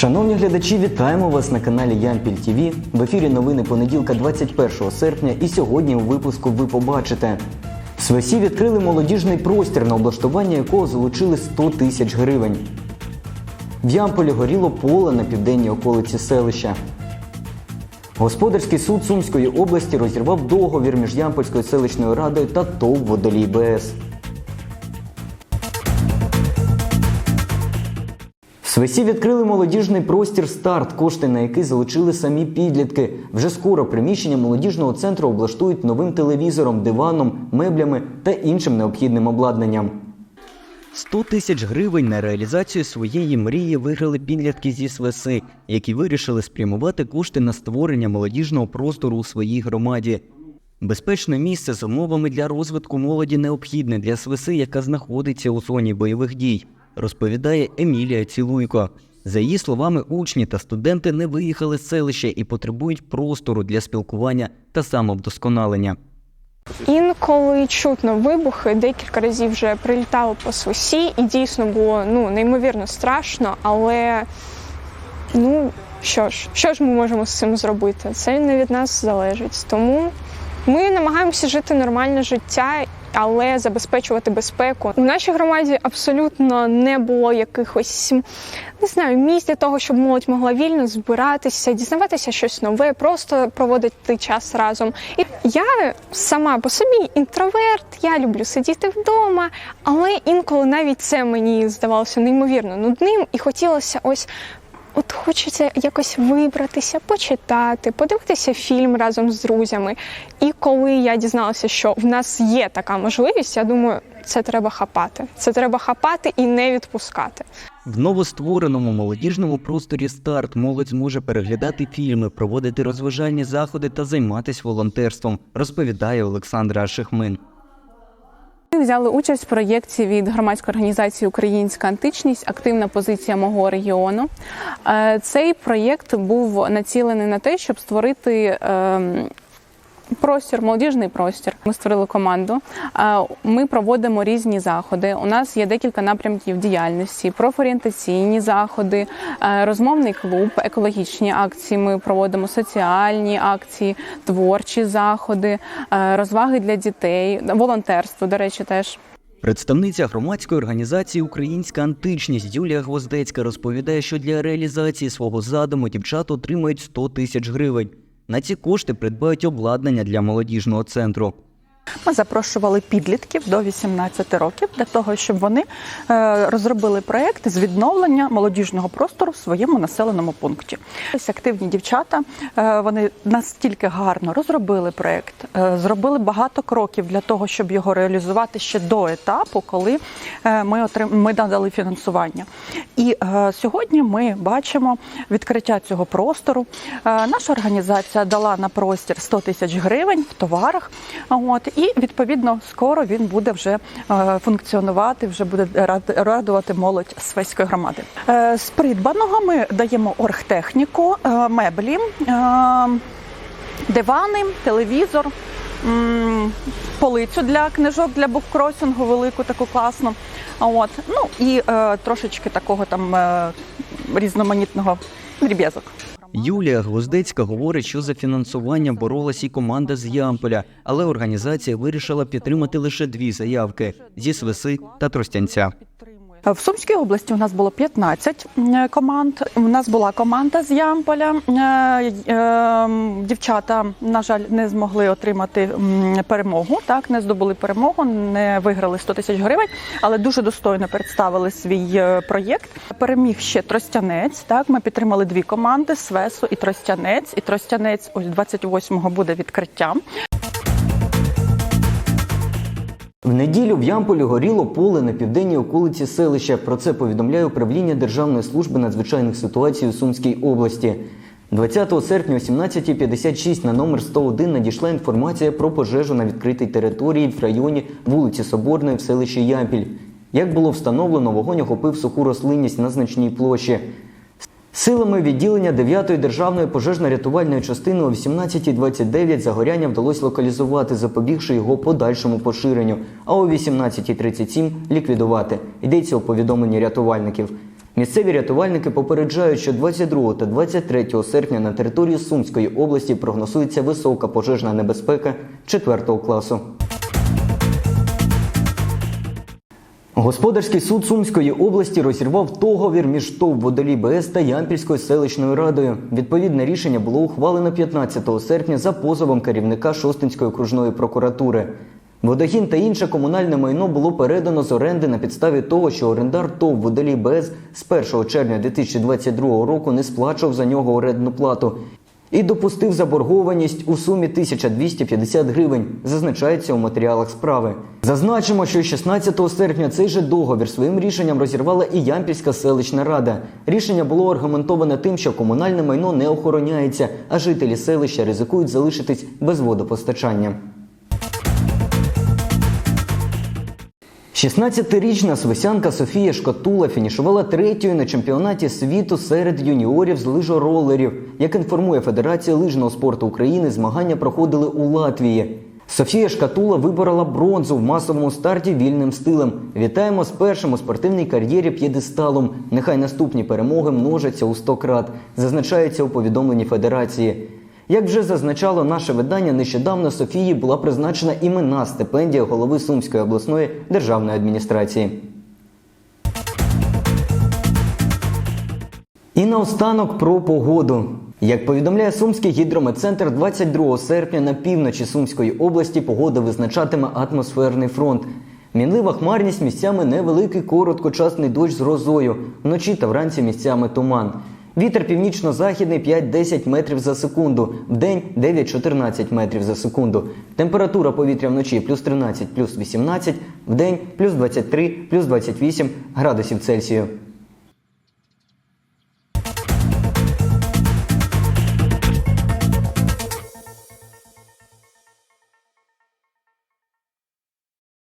Шановні глядачі, вітаємо вас на каналі Ямпіль ТВ. В ефірі новини понеділка 21 серпня і сьогодні у випуску ви побачите. Свесі відкрили молодіжний простір, на облаштування якого залучили 100 тисяч гривень. В Ямполі горіло поле на південній околиці селища. Господарський суд Сумської області розірвав договір між Ямпольською селищною радою та ТОВ «Водолій БС». Свесі відкрили молодіжний простір старт, кошти на який залучили самі підлітки. Вже скоро приміщення молодіжного центру облаштують новим телевізором, диваном, меблями та іншим необхідним обладнанням. 100 тисяч гривень на реалізацію своєї мрії виграли підлітки зі Свеси, які вирішили спрямувати кошти на створення молодіжного простору у своїй громаді. Безпечне місце з умовами для розвитку молоді необхідне для Свеси, яка знаходиться у зоні бойових дій, розповідає Емілія Цілуйко. За її словами, учні та студенти не виїхали з селища і потребують простору для спілкування та самовдосконалення. Інколи чутно вибухи, декілька разів вже прилітало по свисі, і дійсно було ну, неймовірно страшно, але ну що ж, що ж ми можемо з цим зробити? Це не від нас залежить. Тому ми намагаємося жити нормальне життя. Але забезпечувати безпеку у нашій громаді абсолютно не було якихось не знаю місць для того, щоб молодь могла вільно збиратися, дізнаватися щось нове, просто проводити час разом. І я сама по собі інтроверт, я люблю сидіти вдома, але інколи навіть це мені здавалося неймовірно нудним, і хотілося ось. Хочеться якось вибратися, почитати, подивитися фільм разом з друзями. І коли я дізналася, що в нас є така можливість, я думаю, це треба хапати. Це треба хапати і не відпускати. В новоствореному молодіжному просторі старт молодь зможе переглядати фільми, проводити розважальні заходи та займатися волонтерством, розповідає Олександра Шехмин. Взяли участь в проєкті від громадської організації Українська античність Активна позиція мого регіону. Е, Цей проєкт був націлений на те, щоб створити. Простір, молодіжний простір. Ми створили команду. Ми проводимо різні заходи. У нас є декілька напрямків діяльності: профорієнтаційні заходи, розмовний клуб, екологічні акції. Ми проводимо соціальні акції, творчі заходи, розваги для дітей, волонтерство. До речі, теж. Представниця громадської організації Українська античність Юлія Гвоздецька розповідає, що для реалізації свого задуму дівчата отримають 100 тисяч гривень. На ці кошти придбають обладнання для молодіжного центру. Ми запрошували підлітків до 18 років для того, щоб вони е, розробили проект з відновлення молодіжного простору в своєму населеному пункті. Ось активні дівчата е, вони настільки гарно розробили проект, е, зробили багато кроків для того, щоб його реалізувати ще до етапу, коли ми отрим... ми надали фінансування. І сьогодні ми бачимо відкриття цього простору. Наша організація дала на простір 100 тисяч гривень в товарах. От і відповідно скоро він буде вже е, функціонувати, вже буде радувати молодь Свеської громади. Е, З придбаного ми даємо оргтехніку, е, меблі, дивани, телевізор. Полицю для книжок для буккросінгу велику, таку класну. От ну і трошечки такого там різноманітного дріб'язок. Юлія Гвоздецька говорить, що за фінансування боролась і команда з Ямполя, але організація вирішила підтримати лише дві заявки зі Свиси та Тростянця. В Сумській області у нас було 15 е, команд. У нас була команда з Ямполя. Е, е, Дівчата, на жаль, не змогли отримати перемогу. Так, не здобули перемогу, не виграли 100 тисяч гривень, але дуже достойно представили свій е, проєкт. Переміг ще Тростянець. Так, ми підтримали дві команди Свесу і Тростянець. І Тростянець ось 28-го буде відкриттям. Неділю в Ямполі горіло поле на південній околиці селища. Про це повідомляє управління Державної служби надзвичайних ситуацій у Сумській області. 20 серпня о 17.56 на номер 101 надійшла інформація про пожежу на відкритій території в районі вулиці Соборної в селищі Ямпіль. Як було встановлено, вогонь охопив суху рослинність на значній площі. Силами відділення 9-ї державної пожежно-рятувальної частини о 18.29 загоряння вдалося локалізувати, запобігши його подальшому поширенню, а о 18.37 ліквідувати. Йдеться у повідомленні рятувальників. Місцеві рятувальники попереджають, що 22 та 23 серпня на території Сумської області прогнозується висока пожежна небезпека 4 класу. Господарський суд Сумської області розірвав договір між ТОВ «Водолій БС та Ямпільською селищною радою. Відповідне рішення було ухвалено 15 серпня за позовом керівника Шостинської окружної прокуратури. Водогін та інше комунальне майно було передано з оренди на підставі того, що орендар ТОВ «Водолій БС з 1 червня 2022 року не сплачував за нього орендну плату і допустив заборгованість у сумі 1250 гривень, зазначається у матеріалах справи. Зазначимо, що 16 серпня цей же договір своїм рішенням розірвала і Ямпільська селищна рада. Рішення було аргументоване тим, що комунальне майно не охороняється, а жителі селища ризикують залишитись без водопостачання. 16-річна свисянка Софія Шкатула фінішувала третьою на чемпіонаті світу серед юніорів з лижоролерів. Як інформує Федерація лижного спорту України, змагання проходили у Латвії. Софія Шкатула виборола бронзу в масовому старті вільним стилем. Вітаємо з першим у спортивній кар'єрі п'єдесталом. Нехай наступні перемоги множаться у 100 крат, зазначається у повідомленні Федерації. Як вже зазначало наше видання, нещодавно Софії була призначена іменна стипендія голови Сумської обласної державної адміністрації. І наостанок про погоду. Як повідомляє Сумський гідрометцентр, 22 серпня на півночі Сумської області погода визначатиме атмосферний фронт. Мінлива хмарність місцями невеликий короткочасний дощ з грозою, вночі та вранці місцями туман. Вітер північно-західний 5-10 метрів за секунду, вдень 9-14 метрів за секунду. Температура повітря вночі плюс 13, плюс 18, вдень плюс 23, плюс 28 градусів Цельсію.